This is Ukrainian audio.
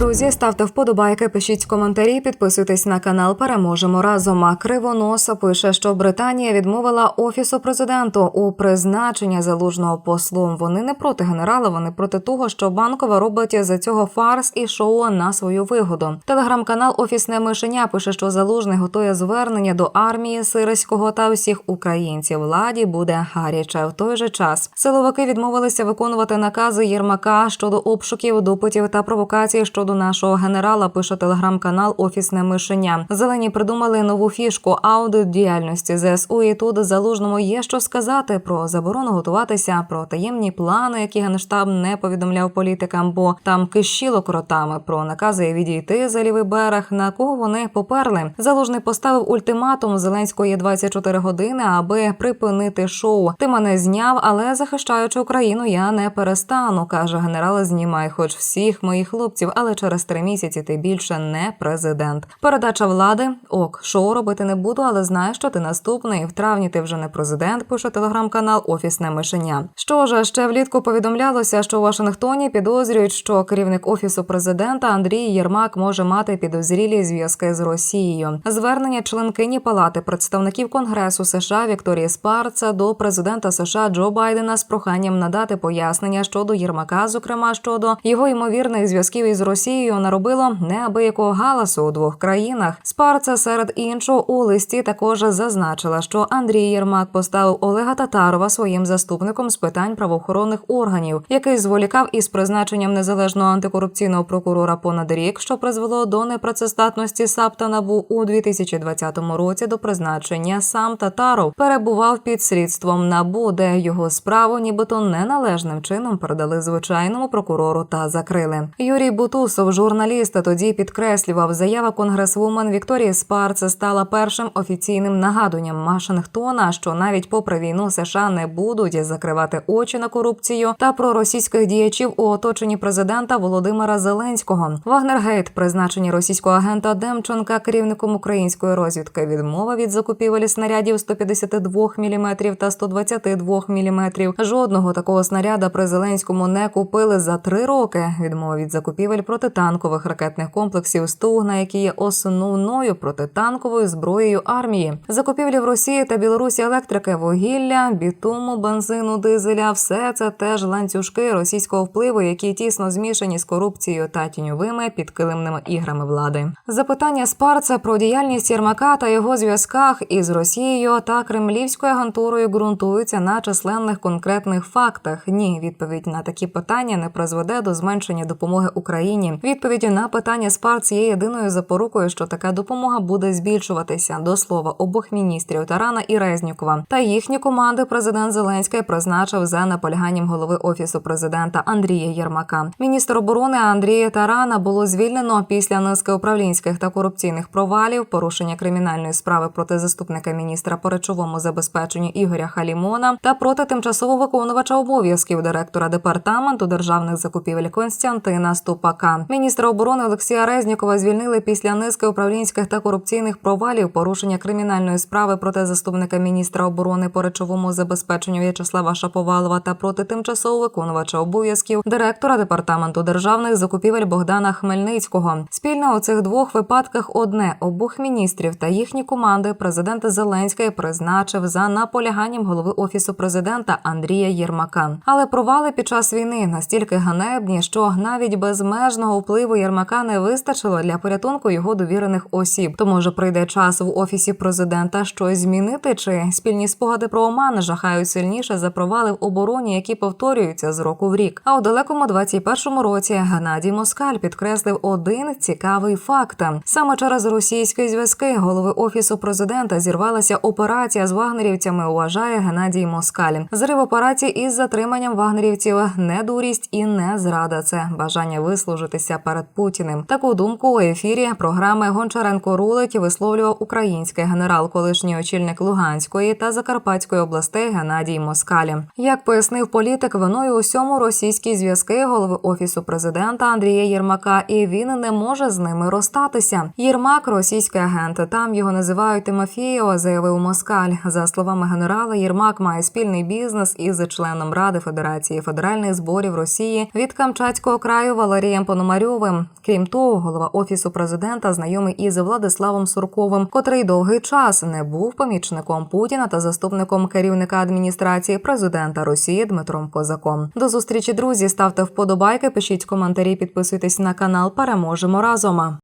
Друзі, ставте вподобайки, пишіть коментарі, підписуйтесь на канал. Переможемо разом. А Кривоноса пише, що Британія відмовила офісу президенту у призначення залужного послом. Вони не проти генерала, вони проти того, що банкова робить за цього фарс і шоу на свою вигоду. Телеграм-канал Офісне мишеня пише, що залужний готує звернення до армії сирського та всіх українців. Владі буде гаряче. В той же час силовики відмовилися виконувати накази Єрмака щодо обшуків, допитів та провокацій щодо нашого генерала. Пише телеграм-канал Офісне мишеня. Зелені придумали нову фішку аудит діяльності ЗСУ. І тут залужному є що сказати про заборону готуватися, про таємні плани, які генштаб не повідомляв політикам, бо там кишіло кротами про накази відійти за лівий берег. На кого вони поперли? Залужний поставив ультиматум Зеленського є 24 години, аби припинити шоу. Ти мене зняв, але захищаючи Україну, я не перестану. каже генерал. Знімай, хоч всіх моїх хлопців, але через три місяці ти більше не президент. Передача влади ок, шоу робити не буду, але знаю, що ти наступний. В травні ти вже не президент. Пише телеграм-канал Офісне мишеня. Що ж ще влітку повідомлялося, що у Вашингтоні підозрюють, що керівник офісу президента Андрій Єрмак може мати підозрілі зв'язки з Росією. Звернення членкині палати представників Конгресу США Вікторії Спарца до президента США Джо Байдена з проханням надати пояснення щодо Єрмака, зокрема щодо його ймовірних зв'язків із Росією, наробило неабиякого галасу у двох країнах. Спарца серед іншого у листі також зазначила, що Андрій Єрмак поставив Олега Татарова своїм заступником з питань правоохоронних органів, який зволікав із призначенням незалежного антикорупційного прокурора понад рік, що призвело до непрацездатності САП та НАБУ у 2020 році. До призначення сам Татаров перебував під слідством НАБУ, де його справу нібито неналежним чином передали звичайному прокурору та закрили. Юрій Бутусов, журналіст, тоді підкреслював, заява конгресвумен Вікторії Спарце стала першим офіційним нагадуванням Вашингтона, що навіть попри війну США не будуть закривати очі на корупцію та про російських діячів у оточенні президента Володимира Зеленського. Вагнергейт, призначення російського агента Демченка керівником української розвідки, відмова від закупівель снарядів 152 мм та 122 мм. Жодного такого снаряда при Зеленському не купили за три роки. Відмова від закупівель протитанкових ракетних комплексів Стугна, які є основною протитанковою зброєю армії. Закупівлі в Росії та Білорусі електрики, вугілля, бітуму, бензину, дизеля все це теж ланцюжки російського впливу, які тісно змішані з корупцією та тіньовими підкилимними іграми влади. Запитання Спарца про діяльність Єрмака та його зв'язках із Росією та кремлівською агентурою ґрунтуються на численних конкретних фактах. Ні, відповідь на такі питання не призведе до зменшення допомоги Україні. Відповідь на питання Спарц є єдиною запорукою, що така допомога буде збільшуватися. До слова обох міністрів Тарана і Резнікова та їхні команди. Президент Зеленський призначив за наполяганням голови офісу президента Андрія Єрмака. Міністр оборони Андрія Тарана було звільнено після низки управлінських та корупційних провалів, порушення кримінальної справи проти заступника міністра по речовому забезпеченню Ігоря Халімона та проти тимчасово виконувача обов'язків директора департаменту державних закупівель Константина Ступака. Міністра оборони Олексія Резнікова звільнили після низки управлінських та корупційних провалів, порушення кримінальної справи проти заступника міністра оборони по речовому забезпеченню В'ячеслава Шаповалова та проти тимчасово виконувача обов'язків директора департаменту державних закупівель Богдана Хмельницького. Спільно у цих двох випадках одне обох міністрів та їхні команди президент Зеленський призначив за наполяганням голови офісу президента Андрія Єрмака. Але провали під час війни настільки ганебні, що навіть безмежного впливу Єрмака не вистачило для порятунку його довірених осіб. То може прийде час в офісі президента щось змінити, чи спільні спогади про Оман жахають сильніше за провали в обороні, які повторюються з року в рік. А у далекому 21-му році Геннадій Москаль підкреслив один цікавий факт: саме через російські зв'язки голови офісу президента зірвалася операція з вагнерівцями. Вважає Геннадій Москаль. Зрив операції із затриманням вагнерівців не дурість і не зрада. Це бажання вислужитися перед Путіним. Таку думку у ефірі програми Гончаренко рулить висловлював український генерал, колишній очільник Луганської та Закарпатської областей Геннадій Москалі. Як пояснив політик, виною усьому російські зв'язки голови офісу президента Андрія Єрмака, і він не може з ними розстатися. Єрмак російський агент. Там його називають Тимофієва, заявив Москаль. За словами генерала, Єрмак має спільний бізнес із членом Ради Федерації федеральних зборів Росії від Камчатського краю Валерієм Пономарьовим Пономарьовим. Крім того, голова офісу президента знайомий із Владиславом Сурковим, котрий довгий час не був помічником Путіна та заступником керівника адміністрації президента Росії Дмитром Козаком. До зустрічі, друзі. Ставте вподобайки, пишіть коментарі, підписуйтесь на канал. Переможемо разом.